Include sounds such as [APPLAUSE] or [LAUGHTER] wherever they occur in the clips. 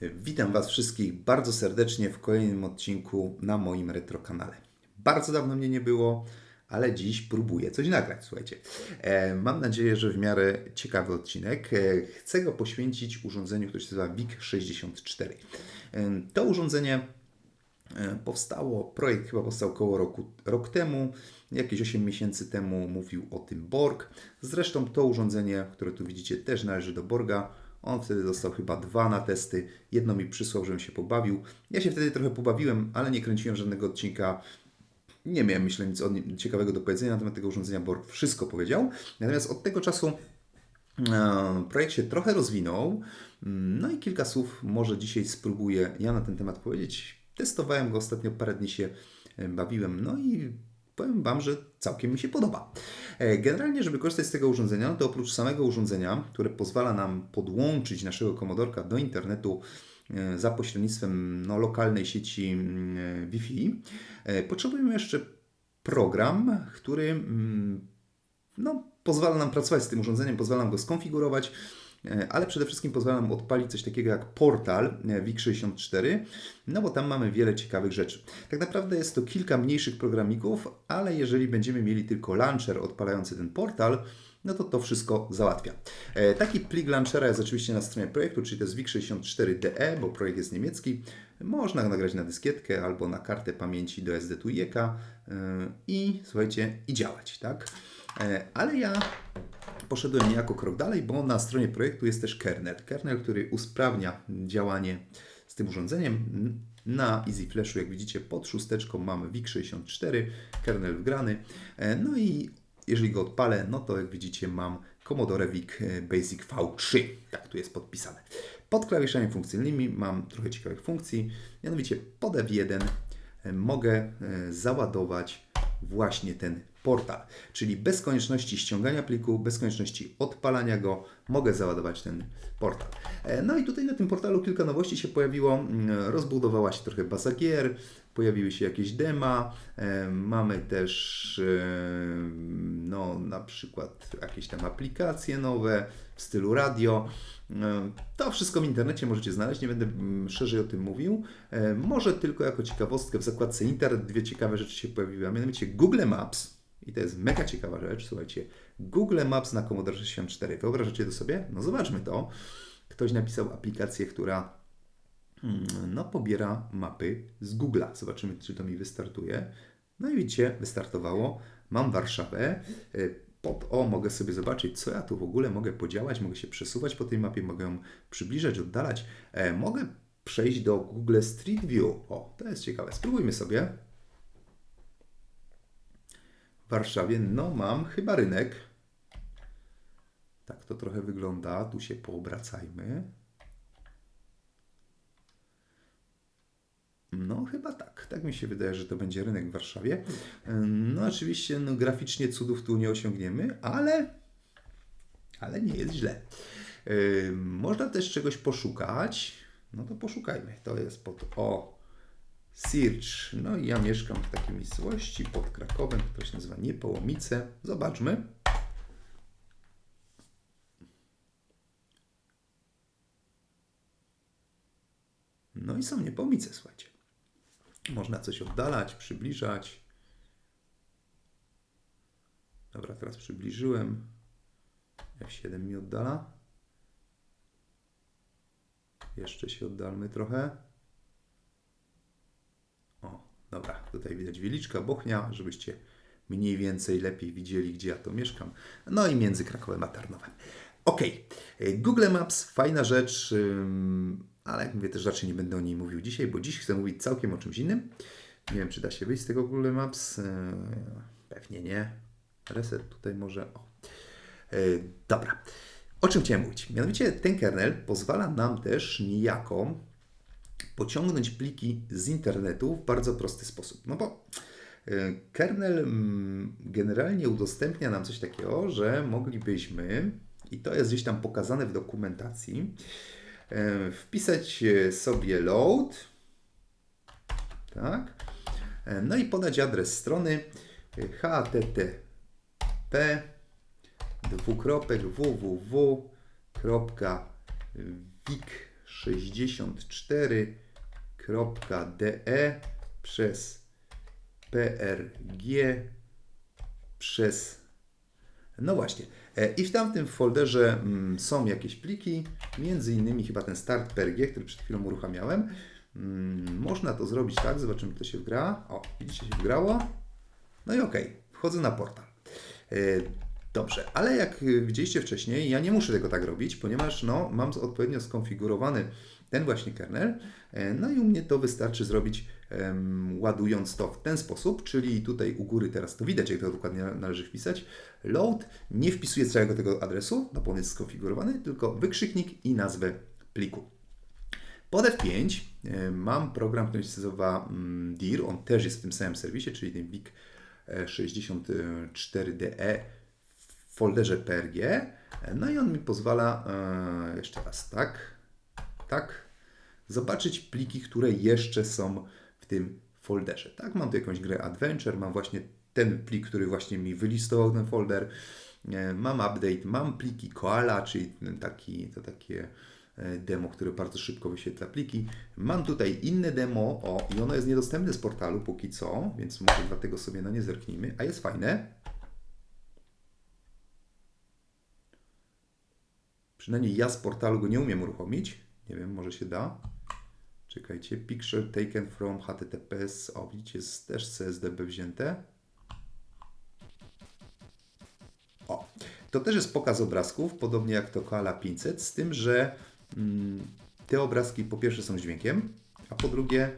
Witam Was wszystkich bardzo serdecznie w kolejnym odcinku na moim retro kanale. Bardzo dawno mnie nie było, ale dziś próbuję coś nagrać, słuchajcie. E, mam nadzieję, że w miarę ciekawy odcinek. E, chcę go poświęcić urządzeniu, które się nazywa WIG64. E, to urządzenie e, powstało, projekt chyba powstał około roku, rok temu, jakieś 8 miesięcy temu mówił o tym Borg. Zresztą to urządzenie, które tu widzicie, też należy do Borga. On wtedy dostał chyba dwa na testy. Jedno mi przysłał, żebym się pobawił. Ja się wtedy trochę pobawiłem, ale nie kręciłem żadnego odcinka. Nie miałem, myślę, nic ciekawego do powiedzenia na temat tego urządzenia. Borg wszystko powiedział. Natomiast od tego czasu e, projekt się trochę rozwinął. No i kilka słów może dzisiaj spróbuję ja na ten temat powiedzieć. Testowałem go ostatnio, parę dni się e, bawiłem. No i powiem Wam, że całkiem mi się podoba. E, generalnie, żeby korzystać z tego urządzenia, to oprócz samego urządzenia, które pozwala nam podłączyć naszego komodorka do internetu e, za pośrednictwem no, lokalnej sieci mm, Wi-Fi, e, potrzebujemy jeszcze program, który mm, no, pozwala nam pracować z tym urządzeniem, pozwala nam go skonfigurować, ale przede wszystkim pozwala nam odpalić coś takiego jak portal e, WIG64, no bo tam mamy wiele ciekawych rzeczy. Tak naprawdę jest to kilka mniejszych programików, ale jeżeli będziemy mieli tylko launcher odpalający ten portal, no to to wszystko załatwia. E, taki plik launchera jest oczywiście na stronie projektu, czyli to jest WIG64DE, bo projekt jest niemiecki. Można nagrać na dyskietkę albo na kartę pamięci do SD2IEK i słuchajcie, i działać, tak? Ale ja poszedłem niejako krok dalej, bo na stronie projektu jest też kernel. Kernel, który usprawnia działanie z tym urządzeniem. Na EasyFlashu, jak widzicie, pod szósteczką mamy WIG64, kernel wgrany. E, no i jeżeli go odpalę, no to jak widzicie mam Commodore VIC e, Basic V3. Tak tu jest podpisane. Pod klawiszami funkcyjnymi mam trochę ciekawych funkcji. Mianowicie pod F1 e, mogę załadować właśnie ten portal. Czyli bez konieczności ściągania pliku, bez konieczności odpalania go, mogę załadować ten portal. E, no i tutaj na tym portalu kilka nowości się pojawiło. Mm, rozbudowała się trochę baza gier, pojawiły się jakieś dema, e, mamy też e, no, na przykład jakieś tam aplikacje nowe w stylu radio. To wszystko w internecie możecie znaleźć, nie będę mm, szerzej o tym mówił. Może tylko jako ciekawostkę w zakładce internet dwie ciekawe rzeczy się pojawiły, a mianowicie Google Maps i to jest mega ciekawa rzecz, słuchajcie. Google Maps na Commodore 64. Wyobrażacie to sobie? No zobaczmy to. Ktoś napisał aplikację, która mm, no, pobiera mapy z Google'a. Zobaczymy, czy to mi wystartuje. No i widzicie, wystartowało. Mam Warszawę. E, pod O mogę sobie zobaczyć, co ja tu w ogóle mogę podziałać. Mogę się przesuwać po tej mapie, mogę ją przybliżać, oddalać. E, mogę przejść do Google Street View. O, to jest ciekawe. Spróbujmy sobie w Warszawie, no mam chyba rynek. Tak to trochę wygląda. Tu się poobracajmy. No, chyba tak. Tak mi się wydaje, że to będzie rynek w Warszawie. No, oczywiście no, graficznie cudów tu nie osiągniemy, ale, ale nie jest źle. Yy, można też czegoś poszukać. No to poszukajmy. To jest pod O. Sircz. No i ja mieszkam w takiej miejscowości pod Krakowem, która się nazywa Niepołomice. Zobaczmy. No i są Niepołomice, słuchajcie. Można coś oddalać, przybliżać. Dobra, teraz przybliżyłem. F7 mi oddala. Jeszcze się oddalmy trochę. Dobra, tutaj widać Wieliczka, Bochnia, żebyście mniej więcej lepiej widzieli, gdzie ja to mieszkam. No i między Krakowem a Tarnowem. Ok, Google Maps, fajna rzecz, ale jak mówię, też raczej nie będę o niej mówił dzisiaj, bo dziś chcę mówić całkiem o czymś innym. Nie wiem, czy da się wyjść z tego Google Maps. E, pewnie nie. Reset tutaj może. O. E, dobra. O czym chciałem mówić? Mianowicie ten kernel pozwala nam też niejako pociągnąć pliki z internetu w bardzo prosty sposób. No bo y, kernel mm, generalnie udostępnia nam coś takiego, że moglibyśmy, i to jest gdzieś tam pokazane w dokumentacji, y, wpisać y, sobie load, tak, no i podać adres strony http://www.wik64 .de przez PRG przez no właśnie. E, I w tamtym folderze mm, są jakieś pliki, między innymi chyba ten start PRG, który przed chwilą uruchamiałem. Mm, można to zrobić tak, zobaczymy, czy to się wgra. O, widzicie, się wgrało. No i ok, wchodzę na portal. E, dobrze, ale jak e, widzieliście wcześniej, ja nie muszę tego tak robić, ponieważ no, mam odpowiednio skonfigurowany ten właśnie kernel. E, No i u mnie to wystarczy zrobić ładując to w ten sposób, czyli tutaj u góry teraz to widać, jak to dokładnie należy wpisać. Load nie wpisuje całego tego adresu, no bo on jest skonfigurowany, tylko wykrzyknik i nazwę pliku. Pod F5 e, mam program, który nazywa mm, DIR, on też jest w tym samym serwisie, czyli ten WIG e, 64DE w folderze PRG. No i on mi pozwala, jeszcze raz, tak, tak, zobaczyć pliki, które jeszcze są w tym folderze. Tak, mam tu jakąś grę Adventure, mam właśnie ten plik, który właśnie mi wylistował ten folder. E, Mam update, mam pliki Koala, czyli taki, to takie e, demo, które bardzo szybko wyświetla pliki. Mam tutaj inne demo, o, i ono jest niedostępne z portalu póki co, więc może dlatego sobie na nie zerknijmy, a jest fajne. Przynajmniej ja z portalu go nie umiem uruchomić. Nie wiem, może się da. Czekajcie, picture taken from HTTPS. O, widzicie, jest też CSDB wzięte. O, to też jest pokaz obrazków, podobnie jak to Koala 500, z tym, że mm, te obrazki po pierwsze są dźwiękiem, a po drugie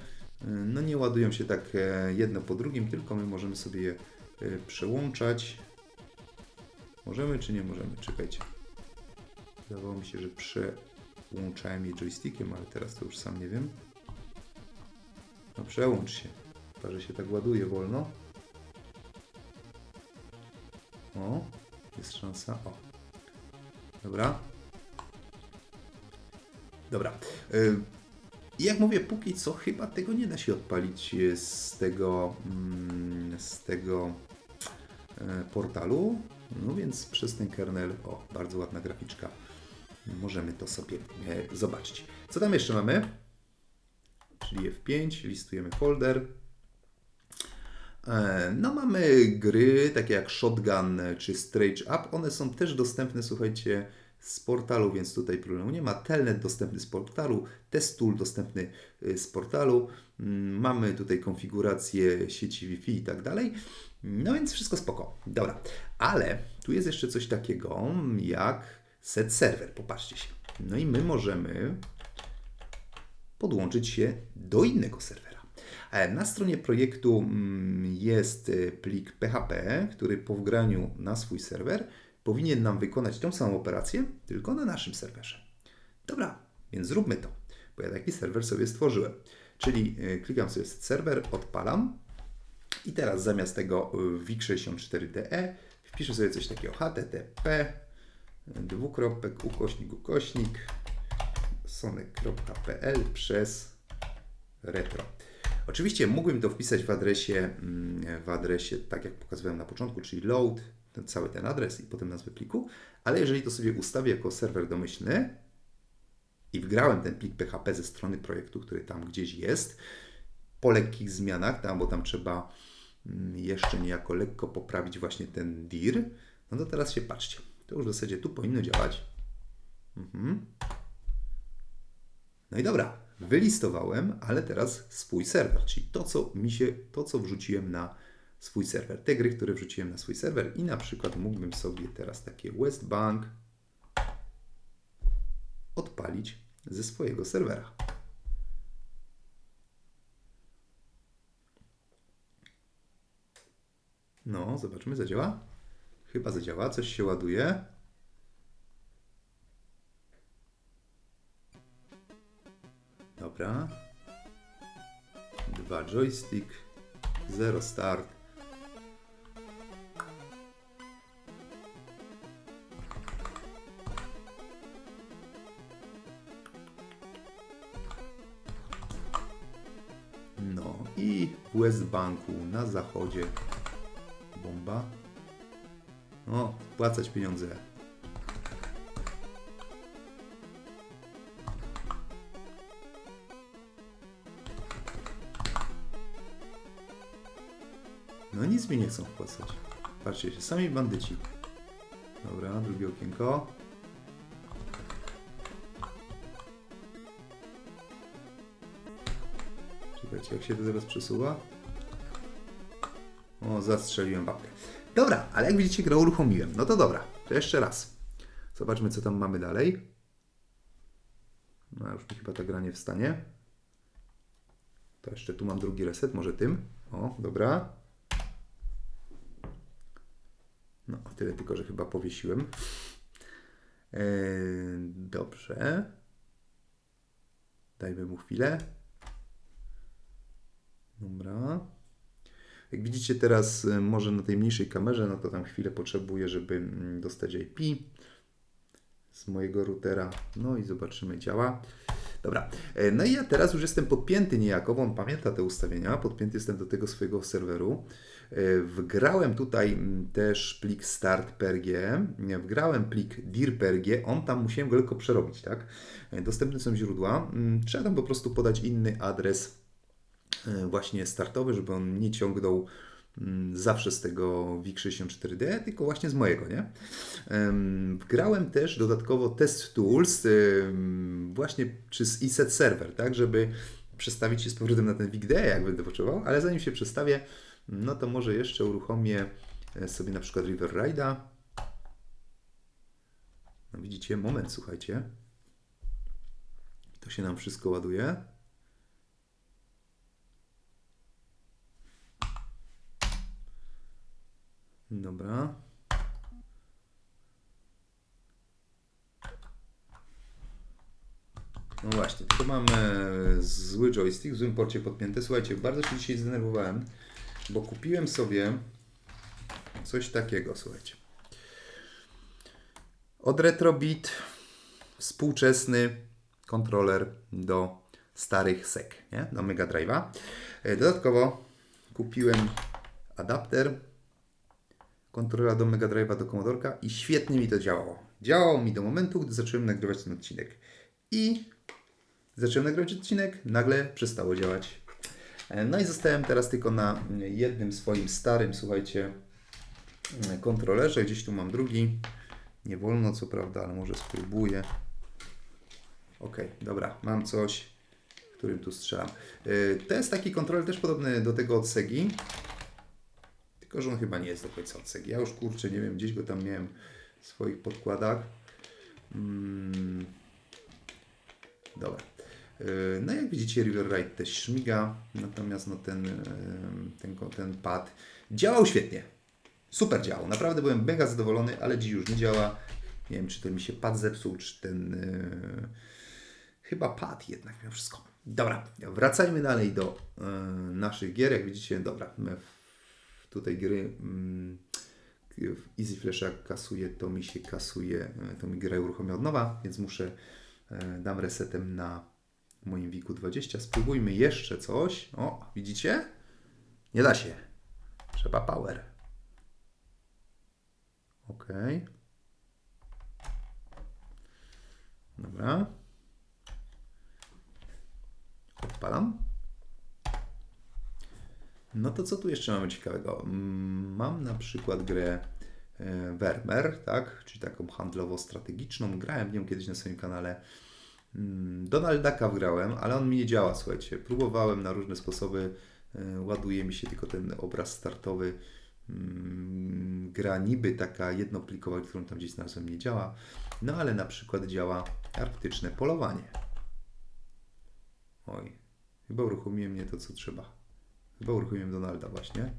mm, no nie ładują się tak e, jedno po drugim, tylko my możemy sobie je e, przełączać. Możemy czy nie możemy? Czekajcie. Wydawało mi się, że przełączałem je joystickiem, ale teraz to już sam nie wiem. No przełącz się. Chyba, że się tak ładuje wolno. O, jest szansa. O. Dobra. Dobra. Y, I jak mówię, póki co chyba tego nie da się odpalić y, z tego, mm, z tego e, portalu. No więc przez ten kernel, o, bardzo ładna graficzka, możemy to sobie e, zobaczyć. Co tam jeszcze mamy? Czyli F5, listujemy folder. E, No mamy gry takie jak Shotgun czy Strange Up. One są też dostępne, słuchajcie, z portalu, więc tutaj problemu nie ma. Telnet dostępny z portalu, Testool dostępny y, z portalu. Mm, Mamy tutaj konfigurację sieci Wi-Fi i tak dalej. No więc wszystko spoko. Dobra, ale tu jest jeszcze coś takiego jak set server. Popatrzcie się. No i my możemy podłączyć się do innego serwera. E, Na stronie projektu mm, jest e, plik PHP, który po wgraniu na swój serwer powinien nam wykonać tą samą operację, tylko na naszym serwerze. Dobra, więc zróbmy to, bo ja taki serwer sobie stworzyłem. Czyli e, klikam sobie serwer, odpalam i teraz zamiast tego e, WIG64DE wpiszę sobie coś takiego http dwukropek ukośnik ukośnik sonek.pl przez retro. Oczywiście mógłbym to wpisać w adresie, mm, w adresie, tak jak pokazywałem na początku, czyli load, ten, cały ten adres i potem nazwę pliku, ale jeżeli to sobie ustawię jako serwer domyślny i wgrałem ten plik PHP ze strony projektu, który tam gdzieś jest, po lekkich zmianach, tam, bo tam trzeba mm, jeszcze niejako lekko poprawić właśnie ten dir, no to teraz się patrzcie. To już w zasadzie tu powinno działać. Mhm. No i dobra, wylistowałem, ale teraz swój serwer, czyli to, co mi się, to, co wrzuciłem na swój serwer. Te gry, które wrzuciłem na swój serwer i na przykład mógłbym sobie teraz takie West Bank odpalić ze swojego serwera. No, zobaczmy, zadziała? Chyba zadziała, coś się ładuje. Dobra. Dwa joystick. Zero start. No i w West Banku na zachodzie bomba. O, płacać pieniądze. No nic mi nie chcą wpłacać. Patrzcie się, sami bandyci. Dobra, drugie okienko. Czekajcie, jak się to teraz przesuwa? O, zastrzeliłem babkę. Dobra, ale jak widzicie, grę uruchomiłem. No to dobra, to jeszcze raz. Zobaczmy, co tam mamy dalej. No, już mi chyba ta gra nie wstanie. To jeszcze tu mam drugi reset, może tym. O, dobra. No, tyle tylko, że chyba powiesiłem. Eee, dobrze. Dajmy mu chwilę. Dobra. Jak widzicie teraz, e, może na tej mniejszej kamerze, no to tam chwilę potrzebuję, żeby mm, dostać IP z mojego routera. No i zobaczymy, działa. Dobra, e, no i ja teraz już jestem podpięty niejako, bo on pamięta te ustawienia, podpięty jestem do tego swojego serweru. E, Wgrałem tutaj mm, też plik start.prg, e, wgrałem plik dir.prg, on tam musiałem go tylko przerobić, tak? E, Dostępne są źródła, Mm, trzeba tam po prostu podać inny adres właśnie startowy, żeby on nie ciągnął mm, zawsze z tego WIG64D, tylko właśnie z mojego, nie? Em, Wgrałem też dodatkowo test tools właśnie czy z ESET server, tak, żeby przestawić się z powrotem na ten WIG-D, jak będę potrzebował, ale zanim się przestawię, no to może jeszcze uruchomię e, sobie na przykład River Ride'a. No widzicie, moment, słuchajcie. To się nam wszystko ładuje. Dobra. No właśnie, tylko mam e, zły joystick, w złym porcie podpięty. Słuchajcie, bardzo się dzisiaj zdenerwowałem, bo kupiłem sobie coś takiego, słuchajcie. Od Retrobit współczesny kontroler do starych SEC, nie? do Mega Drive'a. E, Dodatkowo kupiłem adapter kontrolera do Mega Drive'a do Commodorka i świetnie mi to działało. Działało mi do momentu, gdy zacząłem nagrywać ten odcinek. I zacząłem nagrywać odcinek, nagle przestało działać. E, No i zostałem teraz tylko na jednym swoim starym, słuchajcie, mm, kontrolerze. Gdzieś tu mam drugi. Nie wolno, co prawda, ale może spróbuję. Ok, dobra, mam coś, którym tu strzelam. E, To jest taki kontroler też podobny do tego od Segi. Tylko, że on chyba nie jest do końca od. Ja już kurczę, nie wiem, gdzieś go tam miałem w swoich podkładach. Mm. Dobra. Yy, No jak widzicie River Ride też śmiga, natomiast no ten, yy, ten, ten pad działał świetnie. Super działał. Naprawdę byłem mega zadowolony, ale dziś już nie działa. Nie wiem, czy to mi się pad zepsuł, czy ten... yy, Chyba pad jednak miał wszystko. Dobra, wracajmy dalej do naszych gier. Jak widzicie, dobra, tutaj gry... mm, Easy Flash jak kasuje, to mi się kasuje, e, to mi gra uruchomia od nowa, więc muszę, e, dam resetem na moim Wiku 20. Spróbujmy jeszcze coś. O, widzicie? Nie da się. Trzeba power. Ok. Dobra. Odpalam. No to co tu jeszcze mamy ciekawego? Mam na przykład grę e, Vermeer, tak? Czyli taką handlowo-strategiczną. Grałem w nią kiedyś na swoim kanale. Mm, Donald Ducka wgrałem, ale on mi nie działa, słuchajcie. Próbowałem na różne sposoby. e, Ładuje mi się tylko ten obraz startowy. Mm, Gra niby taka jednoplikowa, którą tam gdzieś znalazłem, nie działa. No ale na przykład działa arktyczne polowanie. Oj, chyba uruchomiłem nie to, co trzeba. Chyba uruchomiłem Donalda właśnie.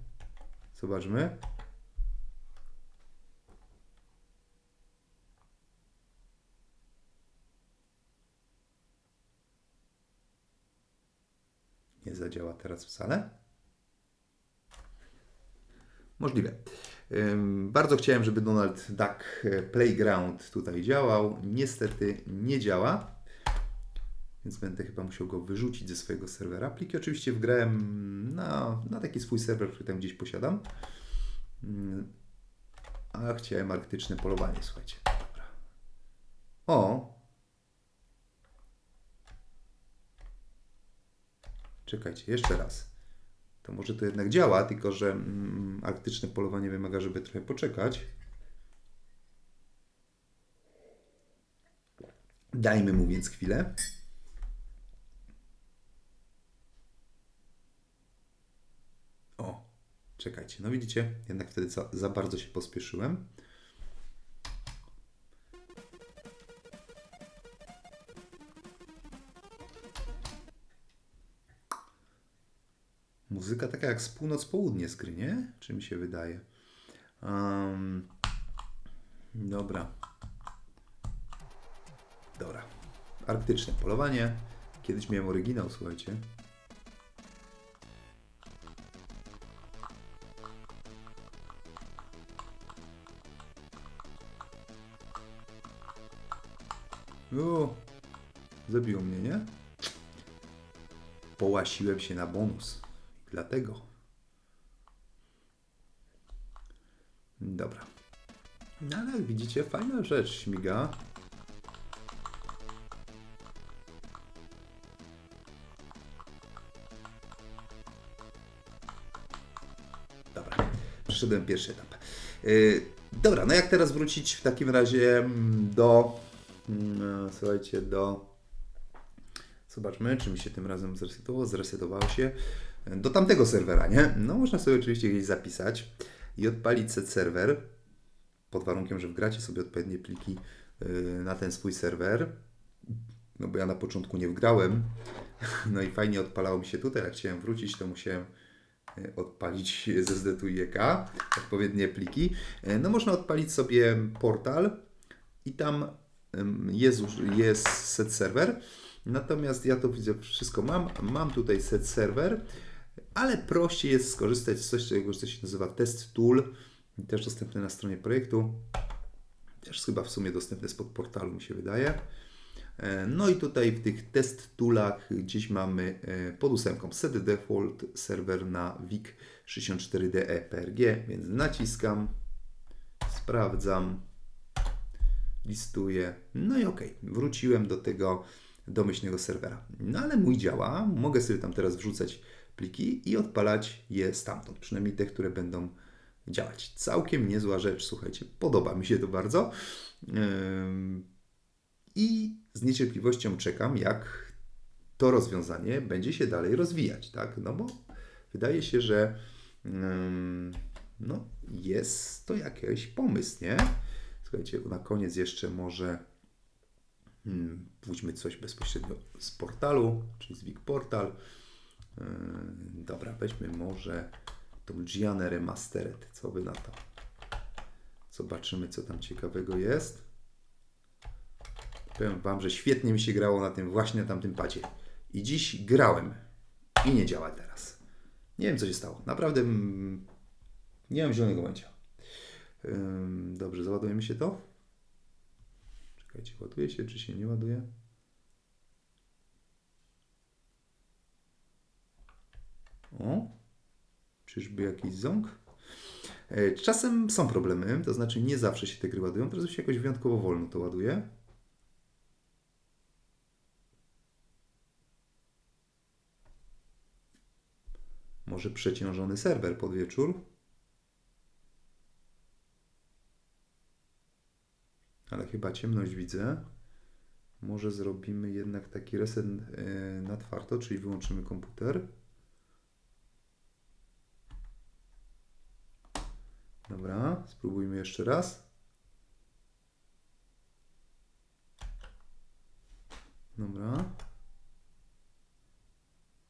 Zobaczmy. Nie zadziała teraz wcale. Możliwe. Bardzo chciałem, żeby Donald Duck e, Playground tutaj działał. Niestety nie działa. Więc będę chyba musiał go wyrzucić ze swojego serwera. Pliki oczywiście wgrałem na, na taki swój serwer, który tam gdzieś posiadam. Ym, A chciałem arktyczne polowanie, słuchajcie. Dobra. O! Czekajcie, jeszcze raz. to może to jednak działa, tylko że mm, arktyczne polowanie wymaga, żeby trochę poczekać. Dajmy mu więc chwilę. O, czekajcie. No widzicie, jednak wtedy za, za bardzo się pospieszyłem. Muzyka taka jak z północ-południe z gry, nie? Czy mi się wydaje? Um, dobra. Dobra. Arktyczne polowanie. Kiedyś miałem oryginał, słuchajcie. O, zabiło mnie, nie? Połasiłem się na bonus. Dlatego. Dobra. No ale widzicie, fajna rzecz śmiga. Dobra, przeszedłem pierwszy etap. Yy, dobra, no jak teraz wrócić w takim razie mm, do. Mm, Słuchajcie, do. Zobaczmy, czy mi się tym razem zresetowało. Zresetowało się do tamtego serwera, nie? No można sobie oczywiście gdzieś zapisać i odpalić set serwer pod warunkiem, że wgracie sobie odpowiednie pliki yy, na ten swój serwer. No bo ja na początku nie wgrałem. [LAUGHS] No i fajnie odpalało mi się tutaj. Jak chciałem wrócić, to musiałem yy, odpalić [LAUGHS] ze ZDTUIK odpowiednie pliki. Yy, No można odpalić sobie portal i tam jest, jest set serwer. Natomiast ja to widzę, wszystko mam. Mam tutaj set serwer, ale prościej jest skorzystać z coś, czego co się nazywa test tool. Też dostępny na stronie projektu. Też chyba w sumie dostępny spod portalu, mi się wydaje. E, No i tutaj w tych test toolach gdzieś mamy e, pod ósemką set default serwer na WIG 64DE PRG, więc naciskam, sprawdzam, listuję. No i ok, wróciłem do tego domyślnego serwera. No ale mój działa, mogę sobie tam teraz wrzucać pliki i odpalać je stamtąd, przynajmniej te, które będą działać. Całkiem niezła rzecz, słuchajcie, podoba mi się to bardzo. I z niecierpliwością czekam, jak to rozwiązanie będzie się dalej rozwijać, tak? No bo wydaje się, że no, jest to jakiś pomysł, nie? Słuchajcie, na koniec jeszcze może hmm, pójdźmy coś bezpośrednio z portalu, czyli z Wik Portal. Yy, dobra, weźmy może tą Gianę Remastered. Co wy na to? Zobaczymy, co tam ciekawego jest. Powiem Wam, że świetnie mi się grało na tym właśnie tamtym padzie. I dziś grałem i nie działa teraz. Nie wiem, co się stało. Naprawdę mm, nie mam zielonego pojęcia. Dobrze, załadujemy się to. Czekajcie, ładuje się czy się nie ładuje? O, czyżby jakiś ząg? E, Czasem są problemy, to znaczy nie zawsze się te gry ładują, teraz się jakoś wyjątkowo wolno to ładuje. Może przeciążony serwer pod wieczór? Ale chyba ciemność widzę. Może zrobimy jednak taki reset e, na twardo, czyli wyłączymy komputer. Dobra, spróbujmy jeszcze raz. Dobra.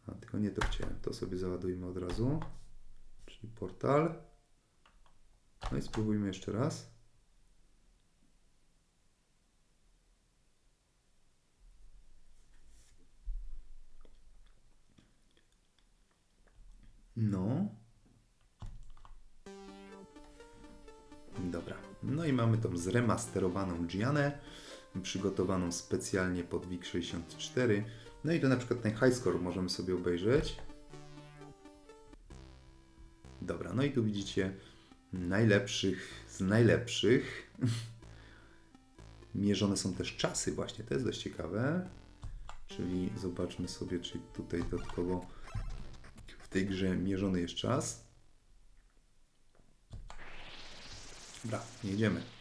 A tylko nie to chciałem. To sobie załadujmy od razu. Czyli portal. No i spróbujmy jeszcze raz. Tą zremasterowaną Gianę, przygotowaną specjalnie pod WIG64. No i to na przykład ten high score możemy sobie obejrzeć. Dobra, no i tu widzicie najlepszych z najlepszych. [LAUGHS] Mierzone są też czasy właśnie, to jest dość ciekawe. Czyli zobaczmy sobie, czy tutaj dodatkowo w tej grze mierzony jest czas. Dobra, jedziemy.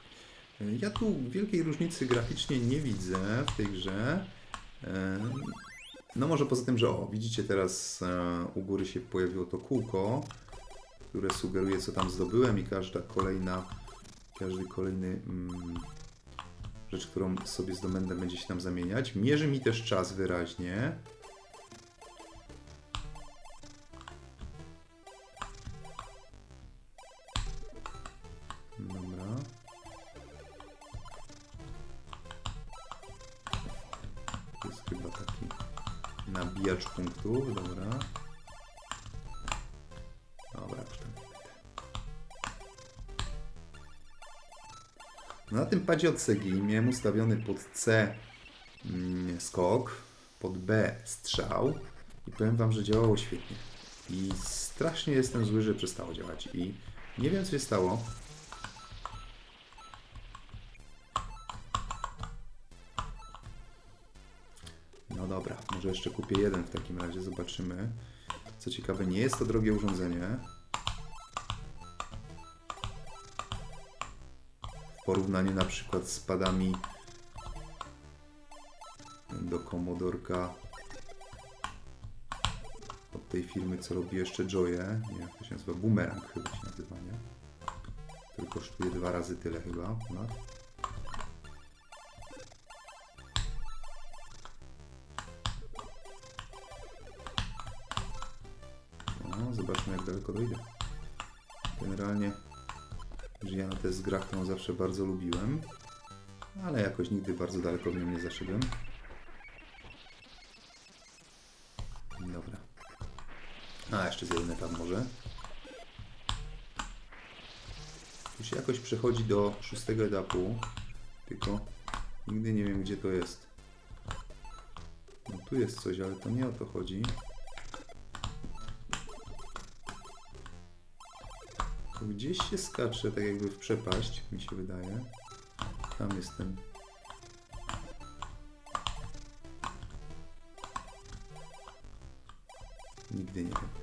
Ja tu wielkiej różnicy graficznie nie widzę w tej grze. No może poza tym, że o, widzicie teraz e, u góry się pojawiło to kółko, które sugeruje co tam zdobyłem i każda kolejna, każdy kolejny mm, rzecz, którą sobie zdobędę będzie się tam zamieniać. Mierzy mi też czas wyraźnie. Punktów, dobra. Dobra, już tam na tym padzie od Segi miałem ustawiony pod C mm, skok, pod B strzał i powiem Wam, że działało świetnie. I strasznie jestem zły, że przestało działać i nie wiem co się stało. Może jeszcze kupię jeden w takim razie, zobaczymy. Co ciekawe, nie jest to drogie urządzenie. W porównaniu na przykład z padami do Commodorka od tej firmy, co robi jeszcze Joye. Nie jak to się nazywa. Boomerang chyba się nazywa, nie? Który kosztuje dwa razy tyle chyba ponad. Zobaczmy jak daleko dojdę. Generalnie, na test grach tą zawsze bardzo lubiłem, ale jakoś nigdy bardzo daleko w nią nie zaszedłem. Dobra. A, jeszcze z jeden etap może. Tu się jakoś przechodzi do szóstego etapu, tylko nigdy nie wiem gdzie to jest. No tu jest coś, ale to nie o to chodzi. Gdzieś się skacze, tak jakby w przepaść, mi się wydaje. Tam jestem. Nigdy nie wiem,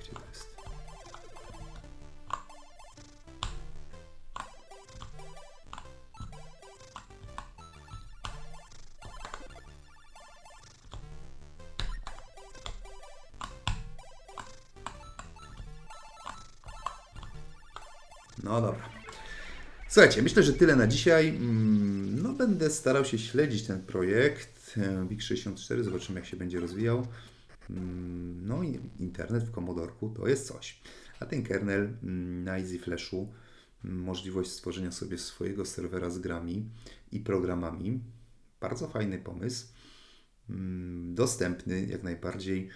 Słuchajcie, myślę, że tyle na dzisiaj. Mm, No, będę starał się śledzić ten projekt e, WIG64, zobaczymy jak się będzie rozwijał. Mm, No i internet w Commodorku to jest coś. A ten kernel mm, na Easy Flashu, możliwość stworzenia sobie swojego serwera z grami i programami. Bardzo fajny pomysł. Dostępny jak najbardziej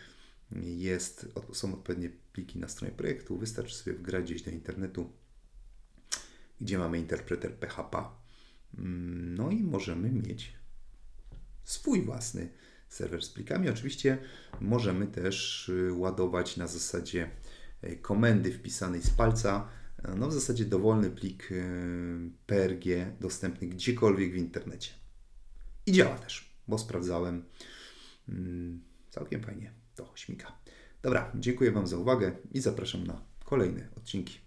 jest, są odpowiednie pliki na stronie projektu. Wystarczy sobie wgrać gdzieś do internetu gdzie mamy interpreter PHP. Mm, No i możemy mieć swój własny serwer z plikami. Oczywiście możemy też y, ładować na zasadzie y, komendy wpisanej z palca. No w zasadzie dowolny plik y, PRG dostępny gdziekolwiek w internecie. I działa też, bo sprawdzałem. Mm, Całkiem fajnie to śmiga. Dobra, dziękuję Wam za uwagę i zapraszam na kolejne odcinki.